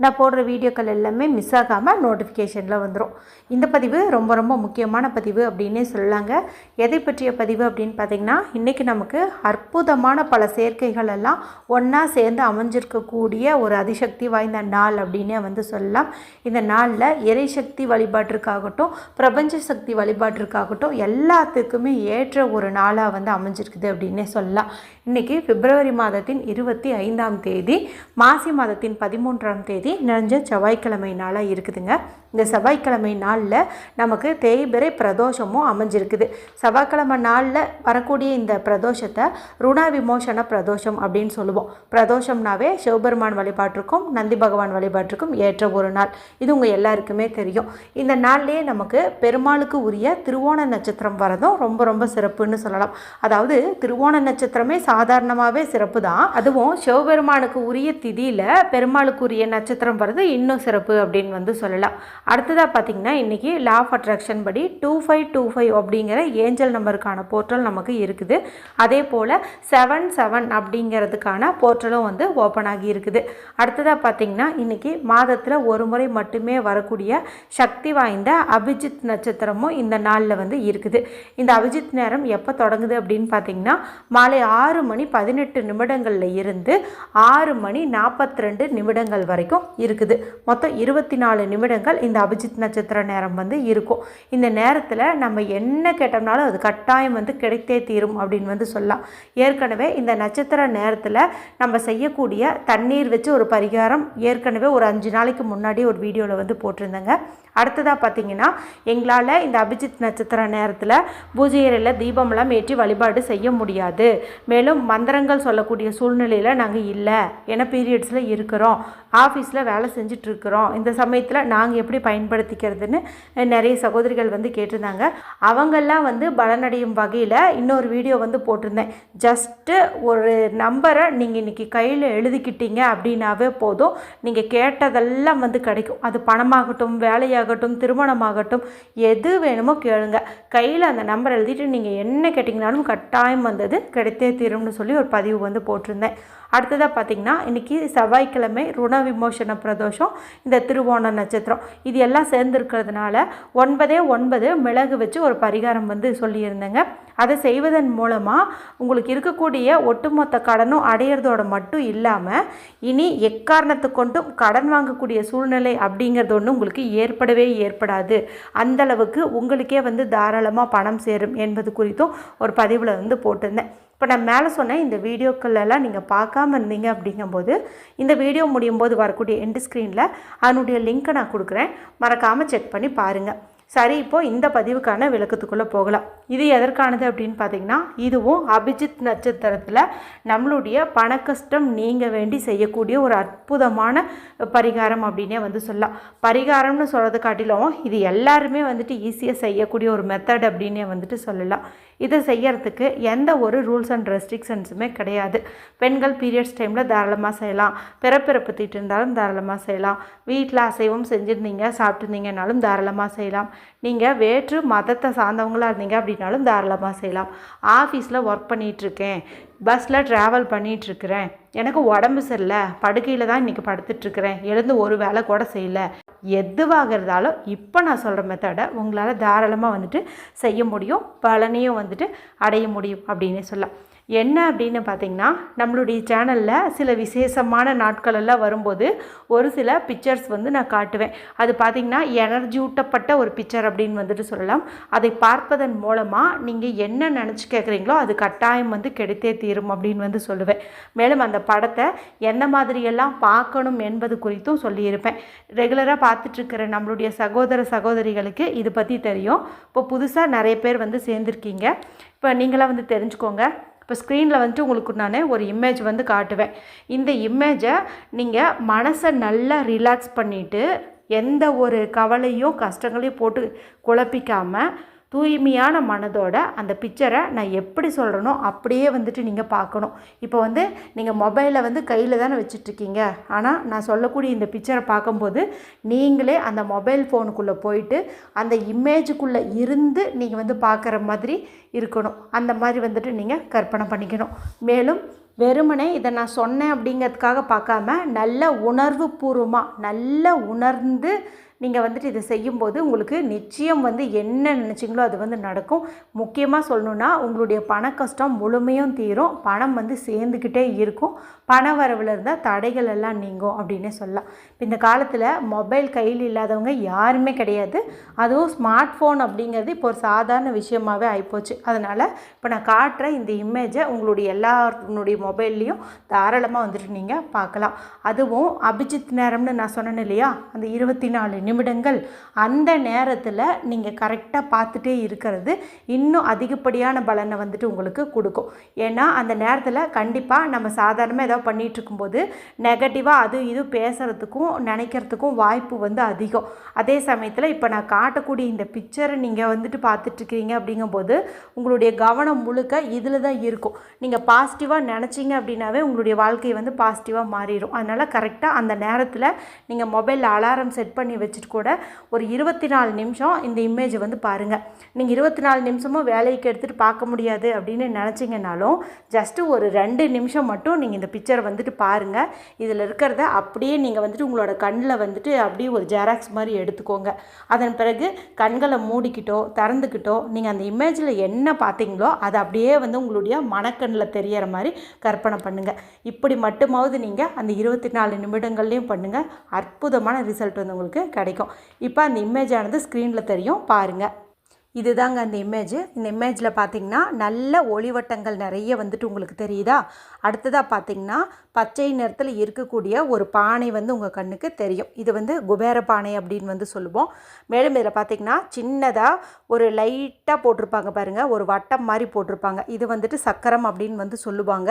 நான் போடுற வீடியோக்கள் எல்லாமே மிஸ் ஆகாமல் நோட்டிஃபிகேஷனில் வந்துடும் இந்த பதிவு ரொம்ப ரொம்ப முக்கியமான பதிவு அப்படின்னே சொல்லலாங்க எதை பற்றிய பதிவு அப்படின்னு பார்த்தீங்கன்னா இன்றைக்கி நமக்கு அற்புதமான பல சேர்க்கைகள் எல்லாம் ஒன்றா சேர்ந்து அமைஞ்சிருக்கக்கூடிய ஒரு அதிசக்தி வாய்ந்த நாள் அப்படின்னே வந்து சொல்லலாம். இந்த நாளில் எரிசக்தி வழிபாட்டிற்காகட்டும் பிரபஞ்ச சக்தி வழிபாட்டிற்காகட்டும் எல்லாத்துக்குமே ஏற்ற ஒரு நாளாக வந்து அமைஞ்சிருக்குது அப்படின்னே சொல்லலாம். இன்றைக்கி பிப்ரவரி மாதத்தின் இருபத்தி ஐந்தாம் தேதி மாசி மாதத்தின் பதிமூன்றாம் தேதி நிறைஞ்ச செவ்வாய்க்கிழமை நாளாக இருக்குதுங்க. இந்த செவ்வாய்க்கிழமை நாளில் நமக்கு தேய்பிறை பிரதோஷமும் அமைஞ்சிருக்குது. செவ்வாய்க்கிழமை நாளில் வரக்கூடிய இந்த பிரதோஷத்தை ருணா விமோசன பிரதோஷம் அப்படின்னு சொல்லுவோம். பிரதோஷம்னாவே சிவபெருமான் வழிபாட்டிற்கும் நந்தி பகவான் வழிபாட்டிற்கும் ஏற்ற ஒரு நாள். இது உங்கள் எல்லாருக்குமே தெரியும். இந்த நாள்லேயே நமக்கு பெருமாளுக்கு உரிய திருவோண நட்சத்திரம் வரதும் ரொம்ப ரொம்ப சிறப்புன்னு சொல்லலாம். அதாவது திருவோண நட்சத்திரமே சாதாரணமாகவே சிறப்பு தான் அதுவும் சிவபெருமானுக்கு உரிய திதியில் பெருமாளுக்கு உரிய நட்சத்திரம் வர்றது இன்னும் சிறப்பு அப்படின்னு வந்து சொல்லலாம். அடுத்ததாக பார்த்தீங்கன்னா இன்றைக்கி லா ஆஃப் அட்ராக்ஷன் படி டூ ஃபைவ் டூ ஃபைவ் அப்படிங்கிற ஏஞ்சல் நம்பருக்கான போர்ட்டல் நமக்கு இருக்குது. அதே போல் செவன் செவன் அப்படிங்கிறதுக்கான போர்ட்டலும் வந்து ஓப்பன் ஆகி இருக்குது. அடுத்ததாக பார்த்தீங்கன்னா இன்றைக்கி மாதத்தில் ஒரு முறை மட்டுமே வரக்கூடிய சக்தி வாய்ந்த அபிஜித் நட்சத்திரமும் இந்த நாளில் வந்து இருக்குது. இந்த அபிஜித் நேரம் எப்போ தொடங்குது அப்படின்னு பார்த்தீங்கன்னா மாலை ஆறு மணி பதினெட்டு நிமிடங்களில் இருந்து ஆறு மணி நாற்பத்தி ரெண்டு நிமிடங்கள் வரைக்கும் இருக்குது. மொத்தம் இருபத்தி நாலு நிமிடங்கள் இந்த அபிஜித் நட்சத்திர நேரம் வந்து இருக்கும். இந்த நேரத்தில் நம்ம என்ன கேட்டோம்னாலும் அது கட்டாயம் வந்து கிடைத்தே தீரும் அப்படின்னு வந்து சொல்லலாம். ஏற்கனவே இந்த நட்சத்திர நேரத்தில் நம்ம செய்யக்கூடிய தண்ணீர் வச்சு ஒரு பரிகாரம் ஏற்கனவே ஒரு அஞ்சு நாளைக்கு முன்னாடி ஒரு வீடியோவில் வந்து போட்டிருந்தேங்க. அடுத்ததாக பார்த்தீங்கன்னா எங்களால் இந்த அபிஜித் நட்சத்திர நேரத்தில் பூஜை அறையில் தீபமெல்லாம் ஏற்றி வழிபாடு செய்ய முடியாது. மேலும் மந்திரங்கள் சொல்லக்கூடிய சூழ்நிலையில் நாங்கள் இல்லை. ஏன்னா பீரியட்ஸில் இருக்கிறோம். ஆஃபீஸ் ஆஃபீஸில் வேலை செஞ்சிட்ருக்குறோம். இருக்கிறோம் இந்த சமயத்தில் நாங்கள் எப்படி பயன்படுத்திக்கிறதுன்னு நிறைய சகோதரிகள் வந்து கேட்டிருந்தாங்க. அவங்கெல்லாம் வந்து பலனடையும் வகையில் இன்னொரு வீடியோ வந்து போட்டிருந்தேன். ஜஸ்ட்டு ஒரு நம்பரை நீங்கள் இன்றைக்கி கையில் எழுதிக்கிட்டீங்க அப்படின்னாவே போதும். நீங்கள் கேட்டதெல்லாம் வந்து கிடைக்கும். அது பணமாகட்டும் வேலையாகட்டும் திருமணமாகட்டும் எது வேணுமோ கேளுங்க. கையில் அந்த நம்பர் எழுதிட்டு நீங்கள் என்ன கேட்டிங்கனாலும் கட்டாயம் வந்தது கிடைத்தே தீரும்னு சொல்லி ஒரு பதிவு வந்து போட்டிருந்தேன். அடுத்ததாக பார்த்தீங்கன்னா இன்றைக்கி செவ்வாய்க்கிழமை ருண விமோசன பிரதோஷம் இந்த திருவோண நட்சத்திரம். இது எல்லாம் சேர்ந்துருக்கிறதுனால ஒன்பதே ஒன்பது மிளகு வச்சு ஒரு பரிகாரம் வந்து சொல்லியிருந்தேங்க. அதை செய்வதன் மூலமாக உங்களுக்கு இருக்கக்கூடிய ஒட்டுமொத்த கடனும் அடையிறதோட மட்டும் இல்லாமல் இனி எக்காரணத்தை கொண்டும் கடன் வாங்கக்கூடிய சூழ்நிலை அப்படிங்கிறது ஒன்று உங்களுக்கு ஏற்படவே ஏற்படாது. அந்தளவுக்கு உங்களுக்கே வந்து தாராளமாக பணம் சேரும் என்பது குறித்தும் ஒரு பதிவில் வந்து போட்டிருந்தேன். இப்போ நான் மேலே சொன்ன இந்த வீடியோக்கள் எல்லாம் நீங்கள் பார்க்காம இருந்தீங்க அப்படிங்கும்போது இந்த வீடியோ முடியும் போது வரக்கூடிய எண்டு ஸ்க்ரீனில் அதனுடைய லிங்க்கை நான் கொடுக்குறேன். மறக்காமல் செக் பண்ணி பாருங்கள் சரி இப்போ இந்த பதிவுக்கான விளக்கத்துக்குள்ளே போகலாம். இது எதற்கானது அப்படின்னு பார்த்தீங்கன்னா இதுவும் அபிஜித் நட்சத்திரத்தில் நம்மளுடைய பண கஷ்டம் நீங்க வேண்டி செய்யக்கூடிய ஒரு அற்புதமான பரிகாரம் அப்படின்னே வந்து சொல்லலாம். பரிகாரம்னு சொல்கிறது காட்டிலும் இது எல்லாருமே வந்துட்டு ஈஸியாக செய்யக்கூடிய ஒரு மெத்தட் அப்படின்னே வந்துட்டு சொல்லலாம். இதை செய்யறதுக்கு எந்த ஒரு ரூல்ஸ் அண்ட் ரெஸ்ட்ரிக்ஷன்ஸுமே கிடையாது. பெண்கள் பீரியட்ஸ் டைமில் தாராளமாக செய்யலாம். பிறப்பிறப்பு தீட்டு இருந்தாலும் தாராளமாக செய்யலாம். வீட்டில் அசைவம் செஞ்சுருந்தீங்க சாப்பிட்டுருந்தீங்கனாலும் தாராளமாக செய்யலாம். நீங்கள் வேற்று மதத்தை சார்ந்தவங்களாக இருந்தீங்க அப்படின்னாலும் தாராளமாக செய்யலாம். ஆஃபீஸில் ஒர்க் பண்ணிகிட்ருக்கேன் பஸ்ஸில் ட்ராவல் பண்ணிகிட்ருக்கிறேன் எனக்கு உடம்பு சரியில்லை. படுக்கையில் தான் இன்றைக்கி படுத்துட்ருக்கிறேன் எழுந்து ஒரு வேலை கூட செய்யலை. எதுவாக இருந்தாலும் இப்போ நான் சொல்கிற மெத்தடை உங்களால் தாராளமாக வந்துட்டு செய்ய முடியும் பலனையும் வந்துட்டு அடைய முடியும் அப்படின்னு சொல்லலாம். என்ன அப்படின்னு பார்த்தீங்கன்னா நம்மளுடைய சேனலில் சில விசேஷமான நாட்களெல்லாம் வரும்போது ஒரு சில பிக்சர்ஸ் வந்து நான் காட்டுவேன். அது பார்த்திங்கன்னா எனர்ஜி ஊட்டப்பட்ட ஒரு பிக்சர் அப்படின்னு வந்துட்டு சொல்லலாம். அதை பார்ப்பதன் மூலமாக நீங்கள் என்ன நினச்சி கேட்குறீங்களோ அது கட்டாயம் வந்து கெடுத்தே தீரும் அப்படின்னு வந்து சொல்லுவேன். மேலும் அந்த படத்தை எந்த மாதிரியெல்லாம் பார்க்கணும் என்பது குறித்தும் சொல்லியிருப்பேன். ரெகுலராக பார்த்துட்ருக்கிற நம்மளுடைய சகோதர சகோதரிகளுக்கு இது பற்றி தெரியும். இப்போ புதுசாக நிறைய பேர் வந்து சேர்ந்துருக்கீங்க. இப்போ நீங்களாம் வந்து தெரிஞ்சுக்கோங்க. இப்போ ஸ்க்ரீனில் வந்துட்டு உங்களுக்கு நான் ஒரு இமேஜ் வந்து காட்டுவேன். இந்த இமேஜை நீங்கள் மனசை நல்லா ரிலாக்ஸ் பண்ணிவிட்டு எந்த ஒரு கவலையும் கஷ்டங்களையும் போட்டு குழப்பிக்காமல் தூய்மையான மனதோட அந்த பிக்சரை நான் எப்படி சொல்கிறேனோ அப்படியே வந்துட்டு நீங்கள் பார்க்கணும். இப்போ வந்து நீங்கள் மொபைலை வந்து கையில் தானே வச்சிட்ருக்கீங்க. ஆனால் நான் சொல்லக்கூடிய இந்த பிக்சரை பார்க்கும்போது நீங்களே அந்த மொபைல் ஃபோனுக்குள்ளே போயிட்டு அந்த இமேஜுக்குள்ளே இருந்து நீங்கள் வந்து பார்க்குற மாதிரி இருக்கணும். அந்த மாதிரி வந்துட்டு நீங்கள் கற்பனை பண்ணிக்கணும். மேலும் வெறுமனே இதை நான் சொன்னேன் அப்படிங்கிறதுக்காக பார்க்காம நல்ல உணர்வு பூர்வமாக நல்ல உணர்ந்து நீங்கள் வந்துட்டு இதை செய்யும்போது உங்களுக்கு நிச்சயம் வந்து என்ன நினச்சிங்களோ அது வந்து நடக்கும். முக்கியமாக சொல்லணுன்னா உங்களுடைய பண கஷ்டம் முழுமையும் தீரும். பணம் வந்து சேர்ந்துக்கிட்டே இருக்கும். பண வரவில் இருந்தால் தடைகள் எல்லாம் நீங்கும் அப்படின்னே சொல்லலாம். இப்போ இந்த காலத்தில் மொபைல் கையில் இல்லாதவங்க யாருமே கிடையாது. அதுவும் ஸ்மார்ட் ஃபோன் அப்படிங்கிறது இப்போ ஒரு சாதாரண விஷயமாகவே ஆகிப்போச்சு அதனால் இப்போ நான் காட்டுற இந்த இமேஜை உங்களுடைய எல்லாருடைய மொபைல்லையும் தாராளமாக வந்துட்டு நீங்கள் பார்க்கலாம். அதுவும் அபிஜித் நேரம்னு நான் சொன்னேன் இல்லையா? அந்த இருபத்தி நாலு நிமிடங்கள். அந்த நேரத்தில் நீங்கள் கரெக்டாக பார்த்துட்டே இருக்கிறது இன்னும் அதிகப்படியான பலனை வந்துட்டு உங்களுக்கு கொடுக்கும். ஏன்னா அந்த நேரத்தில் கண்டிப்பாக நம்ம சாதாரணமாக ஏதாவது பண்ணிகிட்டு இருக்கும்போது நெகட்டிவாக அது இது பேசுகிறதுக்கும் நினைக்கிறதுக்கும் வாய்ப்பு வந்து அதிகம். அதே சமயத்தில் இப்போ நான் காட்டக்கூடிய இந்த பிக்சரை நீங்கள் வந்துட்டு பார்த்துட்ருக்கீங்க அப்படிங்கும்போது உங்களுடைய கவனம் முழுக்க இதில் தான் இருக்கும். நீங்கள் பாசிட்டிவாக நினச்சிங்க அப்படின்னாவே உங்களுடைய வாழ்க்கை வந்து பாசிட்டிவாக மாறிடும். அதனால் கரெக்டாக அந்த நேரத்தில் நீங்கள் மொபைலில் அலாரம் செட் பண்ணி வச்சு வச்சுட்டு கூட ஒரு இருபத்தி நாலு நிமிஷம் இந்த இமேஜை வந்து பாருங்கள் நீங்கள் இருபத்தி நாலு நிமிஷமும் வேலைக்கு எடுத்துகிட்டு பார்க்க முடியாது அப்படின்னு நினச்சிங்கனாலும் ஜஸ்ட்டு ஒரு ரெண்டு நிமிஷம் மட்டும் நீங்கள் இந்த பிக்சரை வந்துட்டு பாருங்கள் இதில் இருக்கிறத அப்படியே நீங்கள் வந்துட்டு உங்களோட கண்ணில் வந்துட்டு அப்படியே ஒரு ஜெராக்ஸ் மாதிரி எடுத்துக்கோங்க. அதன் பிறகு கண்களை மூடிக்கிட்டோ திறந்துக்கிட்டோ நீங்கள் அந்த இமேஜில் என்ன பார்த்தீங்களோ அதை அப்படியே வந்து உங்களுடைய மனக்கண்ணில் தெரியற மாதிரி கற்பனை பண்ணுங்கள் இப்படி மட்டுமாவது நீங்கள் அந்த இருபத்தி நாலு நிமிடங்கள்லேயும் பண்ணுங்கள் அற்புதமான ரிசல்ட் வந்து உங்களுக்கு கிடைக்கும். இப்போ அந்த இமேஜ் ஆனது ஸ்க்ரீனில் தெரியும். பாருங்கள் இதுதாங்க அந்த இமேஜ் இந்த இமேஜில் பார்த்தீங்கன்னா நல்ல ஒளிவட்டங்கள் நிறைய வந்துட்டு உங்களுக்கு தெரியுதா? அடுத்ததாக பார்த்தீங்கன்னா பச்சை நிறத்தில் இருக்கக்கூடிய ஒரு பானை வந்து உங்கள் கண்ணுக்கு தெரியும். இது வந்து குபேர பானை அப்படின்னு வந்து சொல்லுவோம். மேலும் இதில் பார்த்தீங்கன்னா சின்னதாக ஒரு லைட்டாக போட்டிருப்பாங்க பாருங்கள் ஒரு வட்டம் மாதிரி போட்டிருப்பாங்க. இது வந்துட்டு சக்கரம் அப்படின்னு வந்து சொல்லுவாங்க.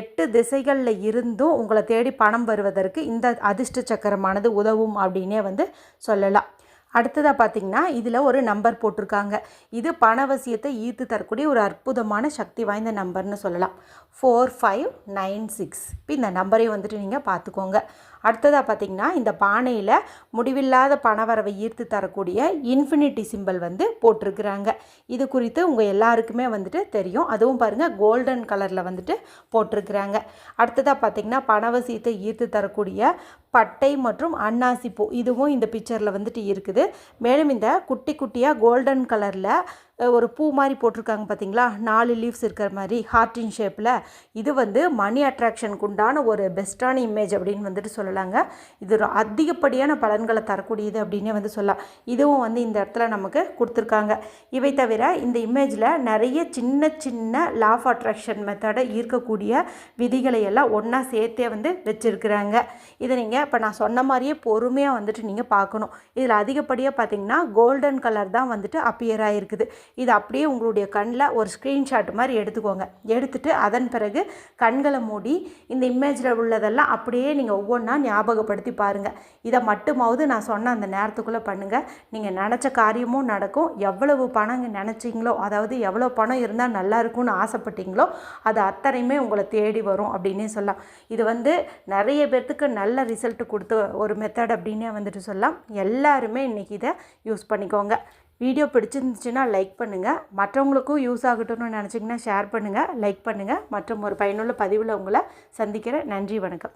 எட்டு திசைகளில் இருந்தும் உங்களை தேடி பணம் வருவதற்கு இந்த அதிர்ஷ்ட சக்கரமானது உதவும் அப்படின்னே வந்து சொல்லலாம். அடுத்ததாக பார்த்தீங்கன்னா இதில் ஒரு நம்பர் போட்டிருக்காங்க. இது பணவசியத்தை ஈர்த்து தரக்கூடிய ஒரு அற்புதமான சக்தி வாய்ந்த நம்பர்னு சொல்லலாம். ஃபோர் ஃபைவ் நைன் சிக்ஸ் இப்போ இந்த நம்பரை வந்துட்டு நீங்கள் பார்த்துக்கோங்க அடுத்ததாக பார்த்தீங்கன்னா இந்த பானையில் முடிவில்லாத பணவரவை ஈர்த்து தரக்கூடிய இன்ஃபினிட்டி சிம்பிள் வந்து போட்டிருக்கிறாங்க. இது குறித்து உங்கள் எல்லாருக்குமே வந்துட்டு தெரியும். அதுவும் பாருங்கள் கோல்டன் கலரில் வந்துட்டு போட்டிருக்கிறாங்க. அடுத்ததாக பார்த்தீங்கன்னா பணவசியத்தை ஈர்த்து தரக்கூடிய பட்டை மற்றும் அன்னாசிப்பூ இதுவும் இந்த பிக்சரில் வந்துட்டு இருக்குது. மேலும் இந்த குட்டி குட்டியாக கோல்டன் கலரில் ஒரு பூ மாதிரி போட்டிருக்காங்க பார்த்தீங்களா நாலு லீவ்ஸ் இருக்கிற மாதிரி ஹார்டின் ஷேப்பில் இது வந்து மணி அட்ராக்ஷனுக்கு உண்டான ஒரு பெஸ்ட்டான இமேஜ் அப்படின்னு வந்துட்டு சொல்லலாங்க. இது ஒரு அதிகப்படியான பலன்களை தரக்கூடியது அப்படின்னே வந்து சொல்லலாம். இதுவும் வந்து இந்த இடத்துல நமக்கு கொடுத்துருக்காங்க. இவை தவிர இந்த இமேஜில் நிறைய சின்ன சின்ன லா ஆஃப் அட்ராக்ஷன் மெத்தடை ஈர்க்கக்கூடிய விதிகளை எல்லாம் ஒன்றா சேர்த்தே வந்து வச்சுருக்குறாங்க. இதை நீங்கள் இப்போ நான் சொன்ன மாதிரியே பொறுமையாக வந்துட்டு நீங்கள் பார்க்கணும். இதில் அதிகப்படியாக பார்த்தீங்கன்னா கோல்டன் கலர் தான் வந்துட்டு அப்பியர் ஆகிருக்குது இது அப்படியே உங்களுடைய கண்ணில் ஒரு ஸ்க்ரீன்ஷாட் மாதிரி எடுத்துக்கோங்க. எடுத்துகிட்டு அதன் பிறகு கண்களை மூடி இந்த இமேஜில் உள்ளதெல்லாம் அப்படியே நீங்கள் ஒவ்வொன்றா ஞாபகப்படுத்தி பாருங்கள் இதை மட்டுமாவது நான் சொன்ன அந்த நேரத்துக்குள்ளே பண்ணுங்கள் நீங்கள் நினச்ச காரியமும் நடக்கும். எவ்வளவு பணம் நினச்சிங்களோ அதாவது எவ்வளோ பணம் இருந்தால் நல்லா இருக்கும்னு ஆசைப்பட்டீங்களோ அது அத்தனையுமே உங்களை தேடி வரும் அப்படின்னே சொல்லலாம். இது வந்து நிறைய பேர்த்துக்கு நல்ல ரிசல்ட் கொடுத்த ஒரு மெத்தட் அப்படின்னே வந்துட்டு சொல்லலாம். எல்லாருமே இன்றைக்கி இதை யூஸ் பண்ணிக்கோங்க. வீடியோ பிடிச்சிருந்துச்சுன்னா லைக் பண்ணுங்கள் மற்றவங்களுக்கும் யூஸ் ஆகட்டும்னு நினச்சிங்கன்னா ஷேர் பண்ணுங்கள் லைக் பண்ணுங்கள் மற்றும் ஒரு பயனுள்ள பதிவில் உங்களை சந்திக்கிறேன். நன்றி வணக்கம்.